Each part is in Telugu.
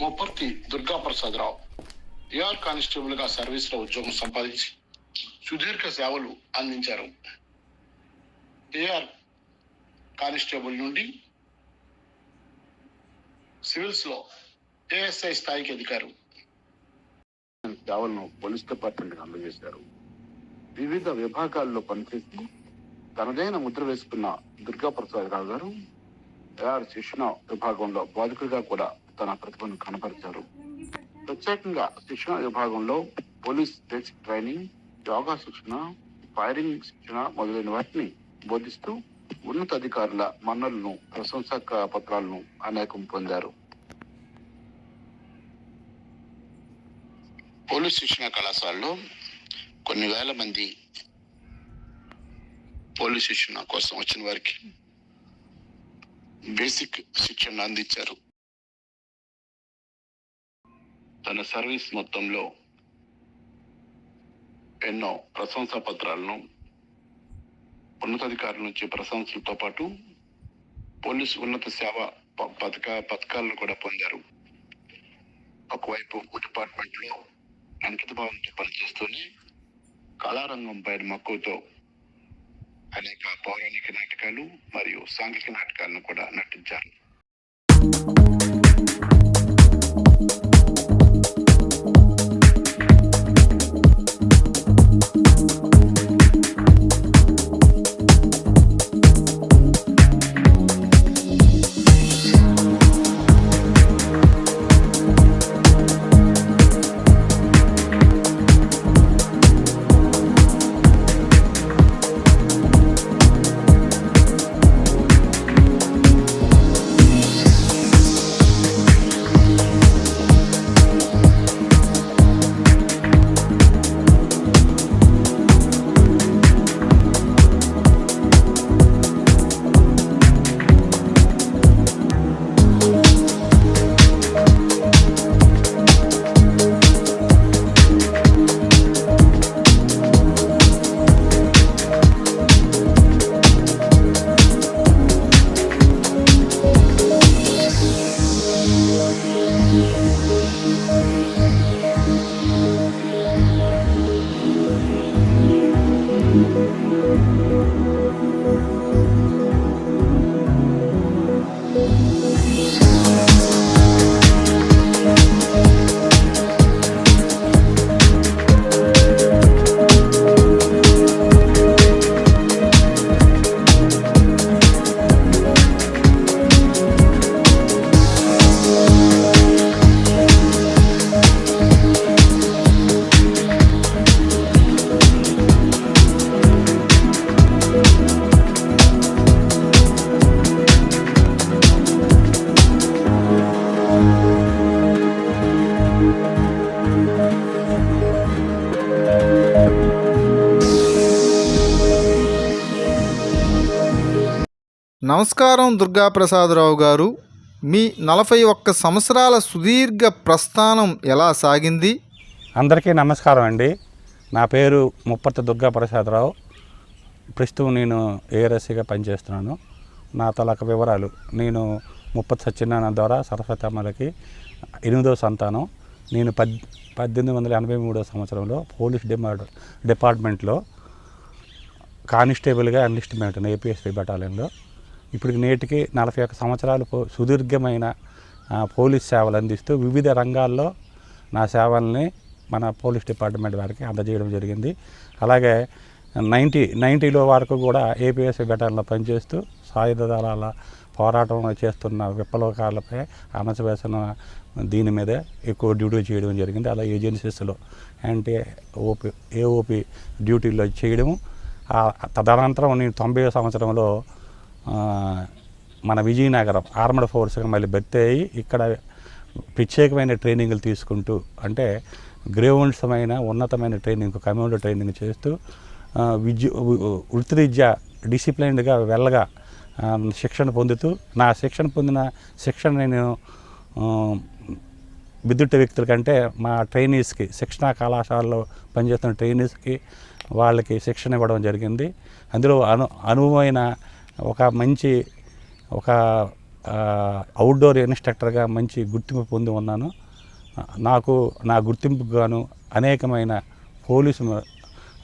ముప్పర్తి దుర్గా ప్రసాదరావు ఏఆర్ కానిస్టేబుల్గా సర్వీస్లో ఉద్యోగం సంపాదించి సుదీర్ఘ సేవలు అందించారు. ఏఆర్ కానిస్టేబుల్ నుండి సివిల్స్లో ఏఎస్ఐ స్థాయికి ఎదిగారు. సేవలను పోలీస్ డిపార్ట్మెంట్ అందజేశారు. వివిధ విభాగాల్లో పనిచేస్తూ తనదైన ముద్ర వేసుకున్న దుర్గా ప్రసాద్ రావు గారు ఏఆర్ శిక్షణ విభాగంలో బోధకుడిగా కూడా తన ప్రతిభను కనపరిచారు. ప్రత్యేకంగా శిక్షణ విభాగంలో పోలీస్ బేసిక్ ట్రైనింగ్ యోగా శిక్షణ ఫైరింగ్ శిక్షణ మొదలైన వాటిని బోధిస్తూ ఉన్నతాధికారుల మన్నలను ప్రశంసక పత్రాలను అనేకం పొందారు. పోలీస్ శిక్షణ కళాశాలలో కొన్ని వేల మంది పోలీస్ శిక్షణ కోసం వచ్చిన వారికి బేసిక్ శిక్షణ అందించారు. తన సర్వీస్ మొత్తంలో ఎన్నో ప్రశంసా పత్రాలను ఉన్నతాధికారుల నుంచి ప్రశంసలతో పాటు పోలీసు ఉన్నత సేవ ప- పథక పథకాలను కూడా పొందారు. ఒకవైపు డిపార్ట్మెంట్లో అంకిత భావంతో పనిచేస్తూనే కళారంగం పైన మక్కువతో అనేక పౌరాణిక నాటకాలు మరియు సాంఘిక నాటకాలను కూడా నటించారు. నమస్కారం దుర్గాప్రసాదరావు గారు. మీ నలభై ఒక్క సంవత్సరాల సుదీర్ఘ ప్రస్థానం ఎలా సాగింది? అందరికీ నమస్కారం అండి. నా పేరు ముప్పర్తి దుర్గా ప్రసాదరావు ప్రస్తుతం నేను ఏఆర్ఎస్సీగా పనిచేస్తున్నాను. నా తలక వివరాలు నేను ముప్పతి సత్యనారాయణ ద్వారా సరస్వతి అమ్మలకి ఎనిమిదవ సంతానం. నేను పద్ పద్దెనిమిది వందల ఎనభై మూడో సంవత్సరంలో పోలీస్ డిమాండ్ డిపార్ట్మెంట్లో కానిస్టేబుల్గా ఎన్లిస్ట్మెంట్ ఏపీఎస్పీ బెటాలియన్లో ఇప్పుడు నేటికి నలభై ఒక్క సంవత్సరాలు సుదీర్ఘమైన పోలీస్ సేవలు అందిస్తూ వివిధ రంగాల్లో నా సేవల్ని మన పోలీస్ డిపార్ట్మెంట్ వారికి అందజేయడం జరిగింది. అలాగే నైంటీ నైంటీలో వరకు కూడా ఏపీఎస్సీ బెటాలియన్లో పనిచేస్తూ సాయుధ దళాల పోరాటం చేస్తున్న విప్లవకారులపై అణచవేసిన దీని మీదే ఎక్కువ డ్యూటీ చేయడం జరిగింది. అలా ఏజెన్సీస్లో యాంటీ ఓపీ ఏఓపి డ్యూటీలో చేయడము. తదనంతరం నేను తొంభై సంవత్సరంలో మన విజయనగరం ఆర్మడ్ ఫోర్స్గా మళ్ళీ భర్తీ అయ్యి ఇక్కడ ప్రత్యేకమైన ట్రైనింగ్లు తీసుకుంటూ అంటే గ్రేవంశమైన ఉన్నతమైన ట్రైనింగ్ కమ్యూనిటీ ట్రైనింగ్ చేస్తూ విద్య వృ- వృత్తిరీత్యా డిసిప్లైన్డ్గా వెళ్ళగా శిక్షణ పొందుతూ నా శిక్షణ పొందిన శిక్షణ నేను విద్యుత్ వ్యక్తుల కంటే మా ట్రైనీస్కి శిక్షణా కళాశాలలో పనిచేస్తున్న ట్రైనీస్కి వాళ్ళకి శిక్షణ ఇవ్వడం జరిగింది. అందులో అను అనువైన ఒక మంచి ఒక అవుట్డోర్ ఇన్స్ట్రక్టర్గా మంచి గుర్తింపు పొంది ఉన్నాను. నాకు నా గుర్తింపుకు గాను అనేకమైన పోలీసు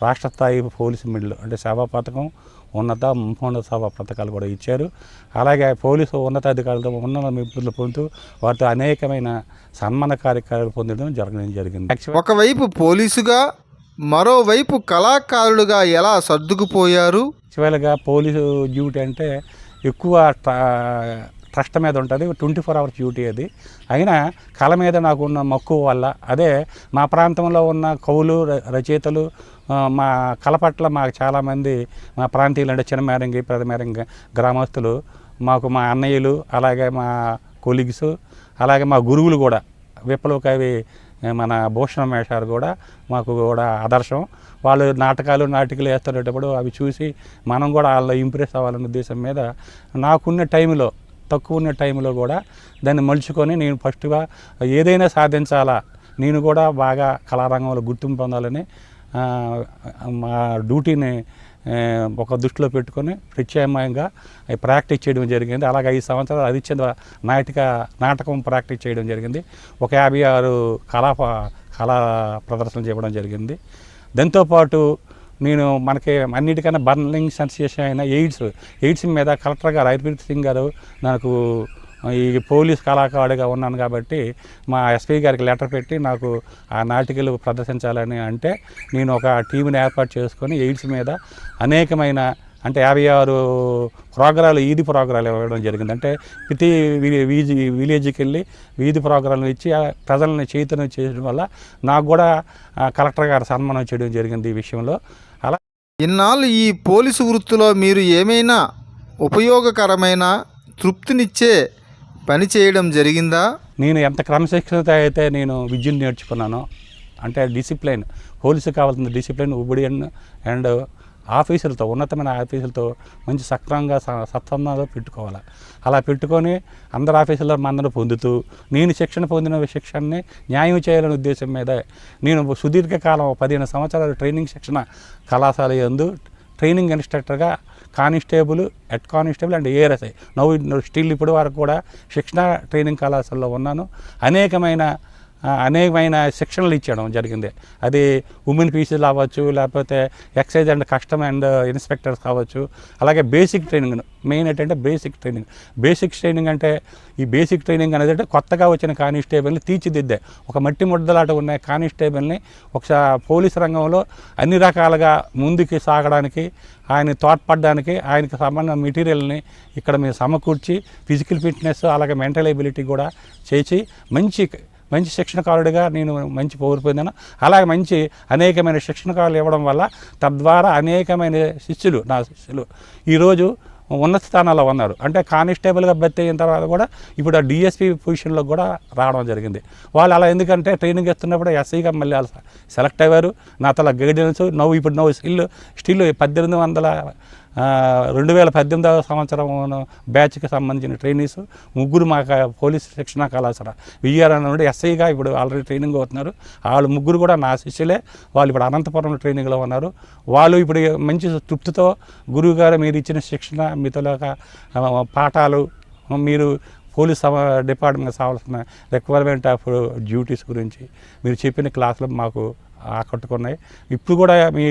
రాష్ట్ర స్థాయి పోలీసు మిడ్లు అంటే సేవా పథకం ఉన్నత మహోన్నత సేవా పథకాలు కూడా ఇచ్చారు. అలాగే పోలీసు ఉన్నతాధికారులతో ఉన్నత మెప్పులు పొందుతూ వారితో అనేకమైన సన్మాన కార్యక్రమాలు పొందడం జరగడం జరిగింది. ఒకవైపు పోలీసుగా మరోవైపు కళాకారులుగా ఎలా సర్దుకుపోయారు? యాక్చువల్గా పోలీసు డ్యూటీ అంటే ఎక్కువ ట్రస్ట్ మీద ఉంటుంది. ట్వంటీ ఫోర్ అవర్స్ డ్యూటీ అది. అయినా కళ మీద నాకున్న మక్కువ వల్ల అదే మా ప్రాంతంలో ఉన్న కవులు ర- రచయితలు మా కళ పట్ల మాకు చాలామంది మా ప్రాంతీయులు అంటే చిన్నమేరంగి పెద్దమేరంగి గ్రామస్తులు మాకు మా అన్నయ్యలు అలాగే మా కొలీగ్స్ అలాగే మా గురువులు కూడా విప్లవ కవి మన భూషణ మేషారు కూడా మాకు కూడా ఆదర్శం. వాళ్ళు నాటకాలు నాటికలు వేస్తున్నప్పుడు అవి చూసి మనం కూడా వాళ్ళ ఇంప్రెస్ అవ్వాలనే ఉద్దేశం మీద నాకున్న టైంలో తక్కువ ఉన్న టైంలో కూడా దాన్ని మలుచుకొని నేను ఫస్ట్గా ఏదైనా సాధించాలా నేను కూడా బాగా కళారంగంలో గుర్తింపు పొందాలని మా డ్యూటీని ఒక దృష్టిలో పెట్టుకొని ప్రత్యామ్నాయంగా అవి ప్రాక్టీస్ చేయడం జరిగింది. అలాగే ఐదు సంవత్సరాలు అదిచ్చేంద్ర నాటిక నాటకం ప్రాక్టీస్ చేయడం జరిగింది. ఒక యాభై ఆరు కళా కళా ప్రదర్శన చేయడం జరిగింది. దాంతోపాటు నేను మనకి అన్నిటికన్నా బర్నింగ్ సెన్సేషన్ అయిన ఎయిడ్స్ ఎయిడ్స్ మీద కలెక్టర్ గారు హర్ప్రీత్ సింగ్ గారు నాకు ఈ పోలీస్ కళాకారుడిగా ఉన్నాను కాబట్టి మా ఎస్పీ గారికి లెటర్ పెట్టి నాకు ఆ నాటికలు ప్రదర్శించాలని అంటే నేను ఒక టీంని ఏర్పాటు చేసుకొని ఎయిడ్స్ మీద అనేకమైన అంటే యాభై ఆరు ప్రోగ్రాలు వీధి ప్రోగ్రాలు ఇవ్వడం జరిగింది. అంటే ప్రతి వి- వీధి విలేజ్కి వెళ్ళి వీధి ప్రోగ్రాలు ఇచ్చి ఆ ప్రజల్ని చైతన్యం చేయడం వల్ల నాకు కూడా కలెక్టర్ గారు సన్మానం చేయడం జరిగింది ఈ విషయంలో. అలా ఇన్నాళ్ళు ఈ పోలీసు వృత్తిలో మీరు ఏమైనా ఉపయోగకరమైన తృప్తినిచ్చే పని చేయడం జరిగిందా? నేను ఎంత క్రమశిక్షణతో అయితే నేను విద్యను నేర్చుకున్నానో అంటే డిసిప్లైన్ పోలీసు కావాల్సిన డిసిప్లైన్ ఉబిడియన్ అండ్ ఆఫీసులతో ఉన్నతమైన ఆఫీసులతో మంచి సక్రమంగా స- సత్సంబంధాలు పెట్టుకోవాలి. అలా పెట్టుకొని అందరు ఆఫీసుల్లో మందను పొందుతూ నేను శిక్షణ పొందిన శిక్షణని న్యాయం చేయాలనే ఉద్దేశం మీద నేను సుదీర్ఘకాలం పదిహేను సంవత్సరాలు ట్రైనింగ్ శిక్షణ కళాశాల యందు training ఇన్స్ట్రక్టర్గా constable head constable and ARSI. నవ్వు స్టిల్ ఇప్పుడు వరకు కూడా శిక్షణ ట్రైనింగ్ కళాశాలలో ఉన్నాను. అనేకమైన అనేకమైన శిక్షణలు ఇచ్చడం జరిగింది. అది ఉమెన్ పీసీలు అవ్వచ్చు లేకపోతే excise and custom and inspectors కావచ్చు అలాగే బేసిక్ ట్రైనింగ్ మెయిన్ ఏంటంటే బేసిక్ ట్రైనింగ్. బేసిక్ ట్రైనింగ్ అంటే ఈ బేసిక్ ట్రైనింగ్ అనేది అంటే కొత్తగా వచ్చిన కానిస్టేబుల్ని తీర్చిదిద్దే. ఒక మట్టి ముద్దలాట ఉన్న కానిస్టేబుల్ని ఒకసారి పోలీస్ రంగంలో అన్ని రకాలుగా ముందుకు సాగడానికి ఆయన తోడ్పడడానికి ఆయనకు సంబంధించిన మెటీరియల్ని ఇక్కడ మేము సమకూర్చి ఫిజికల్ ఫిట్నెస్ అలాగే మెంటల్ ఎబిలిటీ కూడా చేసి మంచి మంచి శిక్షణకారుడిగా నేను మంచి పౌరు పొందాను. అలాగే మంచి అనేకమైన శిక్షణకారులు ఇవ్వడం వల్ల తద్వారా అనేకమైన శిష్యులు నా శిష్యులు ఈరోజు ఉన్నత స్థానాల్లో ఉన్నారు. అంటే కానిస్టేబుల్గా బెత్తి అయిన తర్వాత కూడా ఇప్పుడు ఆ డిఎస్పీ పొజిషన్లో కూడా రావడం జరిగింది. వాళ్ళు అలా ఎందుకంటే ట్రైనింగ్ ఇస్తున్నప్పుడు ఎస్ఐగా మళ్ళీ వాళ్ళు సెలెక్ట్ అయ్యారు. నా తల గైడెన్స్ నవ్వు ఇప్పుడు నవ్వు స్టిల్ స్టిల్ పద్దెనిమిది వందల రెండు వేల పద్దెనిమిదవ సంవత్సరం బ్యాచ్కి సంబంధించిన ట్రైనీస్. ముగ్గురు మా పోలీస్ శిక్షణ కళాశాల. విఆర్ఎన్ నుండి ఎస్ఐగా ఇప్పుడు ఆల్రెడీ ట్రైనింగ్ అవుతున్నారు వాళ్ళు ముగ్గురు కూడా నా శిష్యులే. వాళ్ళు ఇప్పుడు అనంతపురం ట్రైనింగ్లో ఉన్నారు. వాళ్ళు ఇప్పుడు మంచి తృప్తితో గురువు గారు మీరు ఇచ్చిన శిక్షణ మీతో పాఠాలు మీరు పోలీస్ సమ డిపార్ట్మెంట్ కావాల్సిన రిక్వైర్మెంట్ ఆఫ్ డ్యూటీస్ గురించి మీరు చెప్పిన క్లాసులు మాకు ఆకట్టుకున్నాయి. ఇప్పుడు కూడా మీ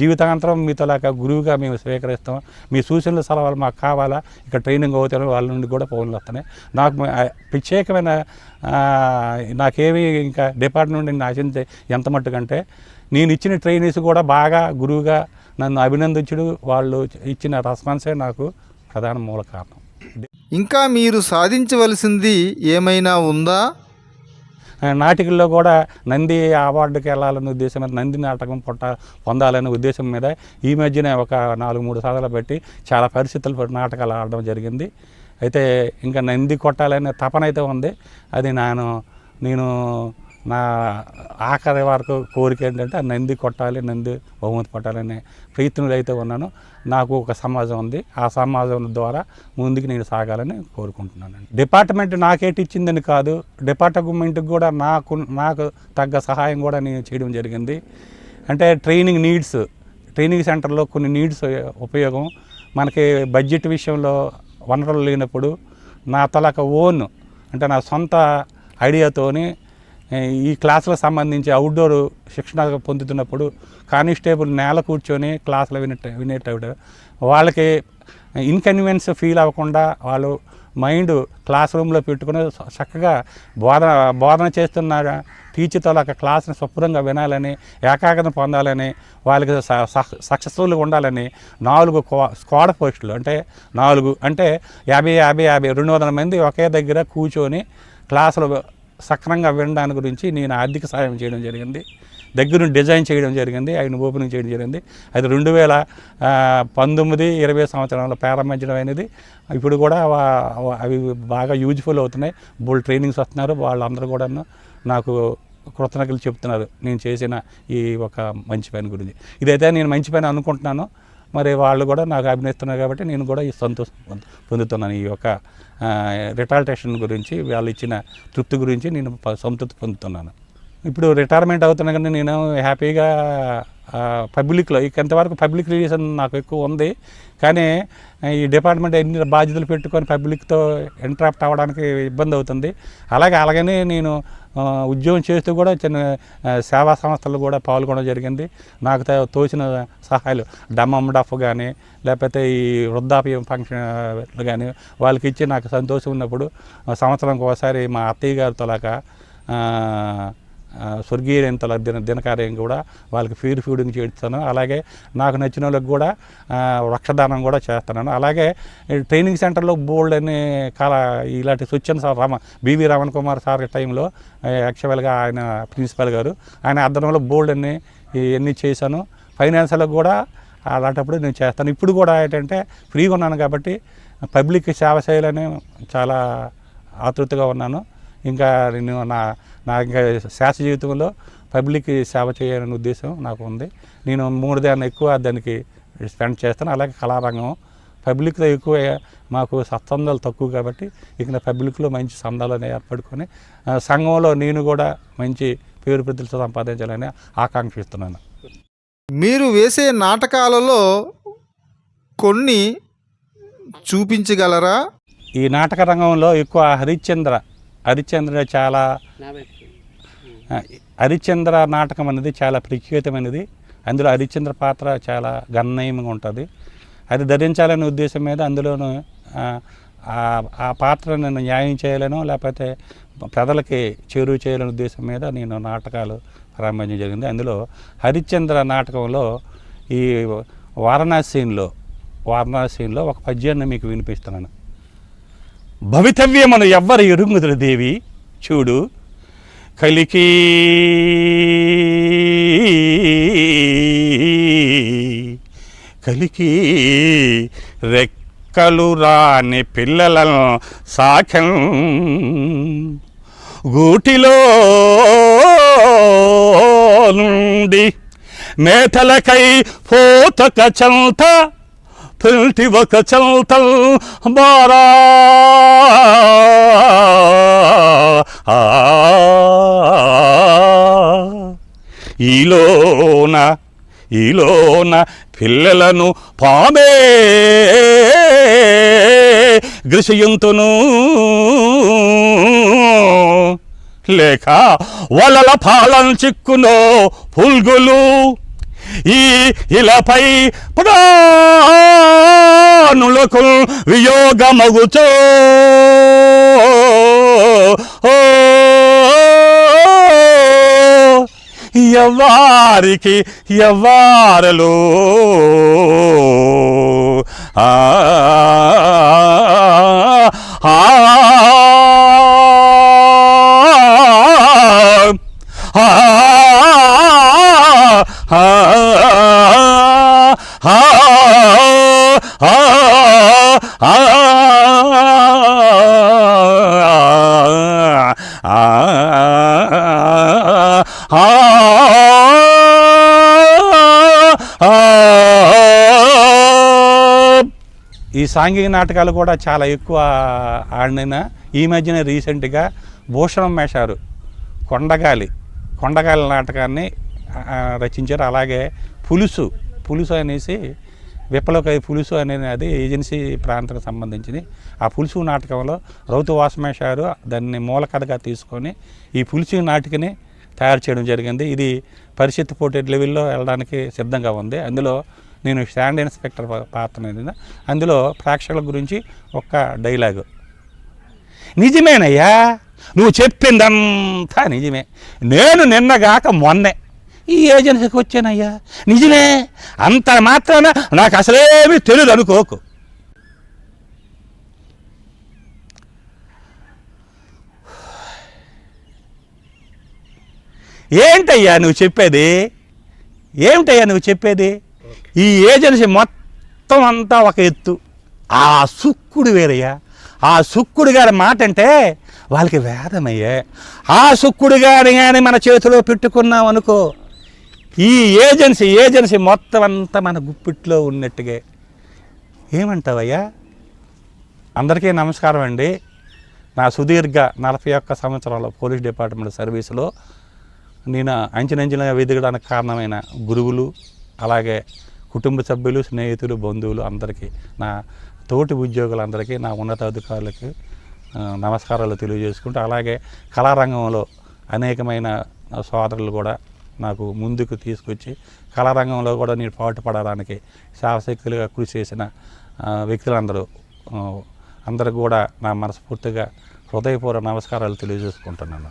జీవితాంతరం మీతో లేక గురువుగా మేము స్వీకరిస్తాం. మీ సూచనలు సలహాలు మాకు కావాలా? ఇక్కడ ట్రైనింగ్ అవుతారు వాళ్ళ నుండి కూడా ఫోన్లు వస్తున్నాయి. నాకు ప్రత్యేకమైన నాకేమి ఇంకా డిపార్ట్మెంట్ నుండి ఆశించే ఎంత మట్టుకంటే నేను ఇచ్చిన ట్రైనీస్ కూడా బాగా గురువుగా నన్ను అభినందించడు. వాళ్ళు ఇచ్చిన రెస్పాన్సే నాకు ప్రధాన మూల కారణం. ఇంకా మీరు సాధించవలసింది ఏమైనా ఉందా? నాటికల్లో కూడా నంది అవార్డుకి వెళ్ళాలనే ఉద్దేశం మీద నంది నాటకం పొట్ట పొందాలనే ఉద్దేశం మీద ఈ మధ్యనే ఒక నాలుగు మూడు సార్లు పెట్టి చాలా పరిస్థితులు నాటకాలు ఆడడం జరిగింది. అయితే ఇంకా నంది కొట్టాలనే తపన అయితే ఉంది. అది నేను నేను నా ఆఖరి వరకు కోరిక ఏంటంటే నంది కొట్టాలి నంది బహుమతి కొట్టాలనే ప్రయత్నంలో అయితే ఉన్నాను. నాకు ఒక సమాజం ఉంది. ఆ సమాజం ద్వారా ముందుకు నేను సాగాలని కోరుకుంటున్నాను డిపార్ట్మెంట్ నాకేటి ఇచ్చిందని కాదు. డిపార్ట్మెంట్కి కూడా నాకు నాకు తగ్గ సహాయం కూడా నేను చేయడం జరిగింది. అంటే ట్రైనింగ్ నీడ్స్ ట్రైనింగ్ సెంటర్లో కొన్ని నీడ్స్ ఉపయోగం. మనకి బడ్జెట్ విషయంలో వనరులు లేనప్పుడు నా తలక ఓన్ అంటే నా సొంత ఐడియాతోని ఈ క్లాసులకు సంబంధించి అవుట్డోర్ శిక్షణ పొందుతున్నప్పుడు కానిస్టేబుల్ నేల కూర్చొని క్లాసులు వినట వినేటప్పుడు వాళ్ళకి ఇన్కన్వీనియన్స్ ఫీల్ అవ్వకుండా వాళ్ళు మైండ్ క్లాస్ రూమ్లో పెట్టుకుని చక్కగా బోధన బోధన చేస్తున్న టీచర్తో ఒక క్లాస్ని శుభ్రంగా వినాలని ఏకాగ్రత పొందాలని వాళ్ళకి సక్సెస్ఫుల్గా ఉండాలని నాలుగు క్వా- స్క్వాడ్ పోస్టులు అంటే నాలుగు అంటే యాభై యాభై యాభై రెండు వందల మంది ఒకే దగ్గర కూర్చొని క్లాసులు సక్రమంగా వినడానికి గురించి నేను ఆర్థిక సహాయం చేయడం జరిగింది. దగ్గరుండి డిజైన్ చేయడం జరిగింది. ఆయన ఓపెనింగ్ చేయడం జరిగింది. అది రెండు వేల పంతొమ్మిది ఇరవై సంవత్సరంలో ప్రారంభించడం అనేది. ఇప్పుడు కూడా అవి బాగా యూజ్ఫుల్ అవుతున్నాయి. బోల్ ట్రైనింగ్స్ వస్తున్నారు. వాళ్ళందరూ కూడా నాకు కృతజ్ఞతలు చెప్తున్నారు. నేను చేసిన ఈ ఒక మంచి పని గురించి. ఇదైతే నేను మంచి పని అనుకుంటున్నాను. మరి వాళ్ళు కూడా నాకు అభినయిస్తున్నారు కాబట్టి నేను కూడా ఈ సంతోషం పొందుతున్నాను. ఈ యొక్క రిటాల్టేషన్ గురించి వాళ్ళు ఇచ్చిన తృప్తి గురించి నేను ప- సంతృప్తి పొందుతున్నాను. ఇప్పుడు రిటైర్మెంట్ అవుతున్నా కానీ నేను హ్యాపీగా పబ్లిక్లో ఇక ఎంతవరకు పబ్లిక్ రిలేషన్ నాకు ఎక్కువ ఉంది కానీ ఈ డిపార్ట్మెంట్ ఎన్ని బాధ్యతలు పెట్టుకొని పబ్లిక్తో ఇంటరాక్ట్ అవ్వడానికి ఇబ్బంది అవుతుంది. అలాగే అలాగనే నేను ఉద్యోగం చేస్తూ కూడా చిన్న సేవా సంస్థలు కూడా పాల్గొనడం జరిగింది. నాకు తోచిన సహాయాలు డమ్మం డఫ్ కానీ లేకపోతే ఈ వృద్ధాప్యం ఫంక్షన్ కానీ వాళ్ళకి ఇచ్చి నాకు సంతోషం ఉన్నప్పుడు సంవత్సరం ఒకసారి మా అత్తయ్య గారితో లాగా స్వర్గీయ దిన దినకార్యం కూడా వాళ్ళకి ఫీడ్ ఫీడింగ్ చేస్తాను అలాగే నాకు నచ్చిన వాళ్ళకి కూడా రక్షదానం కూడా చేస్తున్నాను అలాగే ట్రైనింగ్ సెంటర్లో బోల్డ్ అని కాల ఇలాంటి స్వచ్ఛంద sir Rama B V Ramana Kumar sir టైంలో యాక్చువల్గా ఆయన ప్రిన్సిపల్ గారు ఆయన అర్థంలో బోల్డ్ అన్ని ఇవన్నీ చేశాను ఫైనాన్షియల్గా కూడా అలాంటప్పుడు నేను చేస్తాను. ఇప్పుడు కూడా ఏంటంటే ఫ్రీగా ఉన్నాను కాబట్టి పబ్లిక్ సేవ చేయాలని చాలా ఆతృతగా ఉన్నాను. ఇంకా నేను నా నా ఇంకా శాస్త్ర జీవితంలో పబ్లిక్ సేవ చేయాలనే ఉద్దేశం నాకు ఉంది. నేను మూడు దాన్ని ఎక్కువ దానికి స్పెండ్ చేస్తాను. అలాగే కళారంగం. పబ్లిక్లో ఎక్కువ మాకు సత్సందాలు తక్కువ కాబట్టి ఇక పబ్లిక్లో మంచి సందాలను ఏర్పడుకొని సంఘంలో నేను కూడా మంచి పేరు ప్రతిష్టలు సంపాదించాలని ఆకాంక్షిస్తున్నాను. మీరు వేసే నాటకాలలో కొన్ని చూపించగలరా? ఈ నాటక రంగంలో ఎక్కువ హరిశ్చంద్ర హరిశ్చంద్ర చాలా హరిశ్చంద్ర నాటకం అనేది చాలా ప్రఖ్యాతమైనది. అందులో హరిశ్చంద్ర పాత్ర చాలా గణనీయంగా ఉంటుంది. అది ధరించాలనే ఉద్దేశం మీద అందులోనూ ఆ, ఆ- ఆ పాత్ర నేను న్యాయం చేయలేను లేకపోతే ప్రజలకి చేరువ చేయాలనే ఉద్దేశం మీద నేను నాటకాలు ప్రారంభించడం జరిగింది. అందులో హరిశ్చంద్ర నాటకంలో ఈ వారణాసీన్లో వారణాసీన్లో ఒక పద్యాన్ని మీకు వినిపిస్తున్నాను. భవితవ్యమను ఎవ్వరు ఎరుగుదురు దేవి? చూడు. కలికి కలికి రెక్కలు రాని పిల్లలను సాఖం గూటిలో నుండి మేతలకై పోతక చంత పిల్టి ఒక చల్తల్ బారా ఈలోన ఈలోన పిల్లలను పామే. గ్రిషయంతును లేక వలల పాలం చిక్కునో పుల్గులు. ఈ ఇలపై ప్రాణులకు వియోగమగుచో. ఎవ్వారికి ఎవ్వారలో. ఆ సాంఘిక నాటకాలు కూడా చాలా ఎక్కువ ఆడిన ఈ మధ్యన రీసెంట్గా భూషణం మేషారు కొండగాలి కొండగాలి నాటకాన్ని రచించారు. అలాగే పులుసు పులుసు అనేసి విప్లవకై పులుసు అనేది అది ఏజెన్సీ ప్రాంతానికి సంబంధించింది. ఆ పులుసు నాటకంలో రౌతు వాసమేశారు దాన్ని మూల కథగా తీసుకొని ఈ పులుసు నాటికని తయారు చేయడం జరిగింది. ఇది పరిషత్ పోటీ లెవెల్లో వెళ్ళడానికి సిద్ధంగా ఉంది. అందులో నేను స్టాండ్ ఇన్స్పెక్టర్ పాత్ర అందులో ప్రేక్షకుల గురించి ఒక్క డైలాగు నిజమేనయ్యా నువ్వు చెప్పిందంతా నిజమే. నేను నిన్నగాక మొన్నే. ఈ ఏజెన్సీకి వచ్చానయ్యా. నిజమే. అంత మాత్రాన నాకు అసలేమీ తెలియదు అనుకోకు. ఏంటయ్యా నువ్వు చెప్పేది? ఏమిటయ్యా నువ్వు చెప్పేది? ఈ ఏజెన్సీ మొత్తం అంతా ఒక ఎత్తు. ఆ సుక్కుడు వేరయ్యా ఆ సుక్కుడు గారి మాట అంటే వాళ్ళకి వేదమయ్యే. ఆ సుక్కుడు గారి కానీ మన చేతిలో పెట్టుకున్నాం అనుకో ఈ ఏజెన్సీ ఏజెన్సీ మొత్తం అంతా మన గుప్పిట్లో ఉన్నట్టుగా. ఏమంటావయ్యా? అందరికీ నమస్కారం అండి. నా సుదీర్ఘ నలభై ఒక్క సంవత్సరాల పోలీస్ డిపార్ట్మెంట్ సర్వీసులో నేను అంచెనంచెలుగా ఎదగడానికి కారణమైన గురువులు అలాగే కుటుంబ సభ్యులు స్నేహితులు బంధువులు అందరికీ నా తోటి ఉద్యోగులందరికీ నా ఉన్నతాధికారులకి నమస్కారాలు తెలియజేసుకుంటూ అలాగే కళారంగంలో అనేకమైన సోదరులు కూడా నాకు ముందుకు తీసుకొచ్చి కళారంగంలో కూడా నేను పాటుపడడానికి సాహసక్తులుగా కృషి చేసిన వ్యక్తులందరూ అందరూ కూడా నా మనస్ఫూర్తిగా హృదయపూర్వ నమస్కారాలు తెలియజేసుకుంటున్నాను.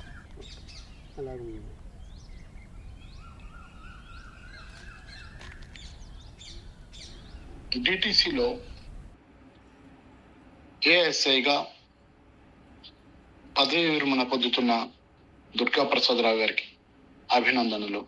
డిటిసిలో ఏఎస్ఐగా పదవి విరమణ పొందుతున్న దుర్గా ప్రసాదరావు గారికి అభినందనలు.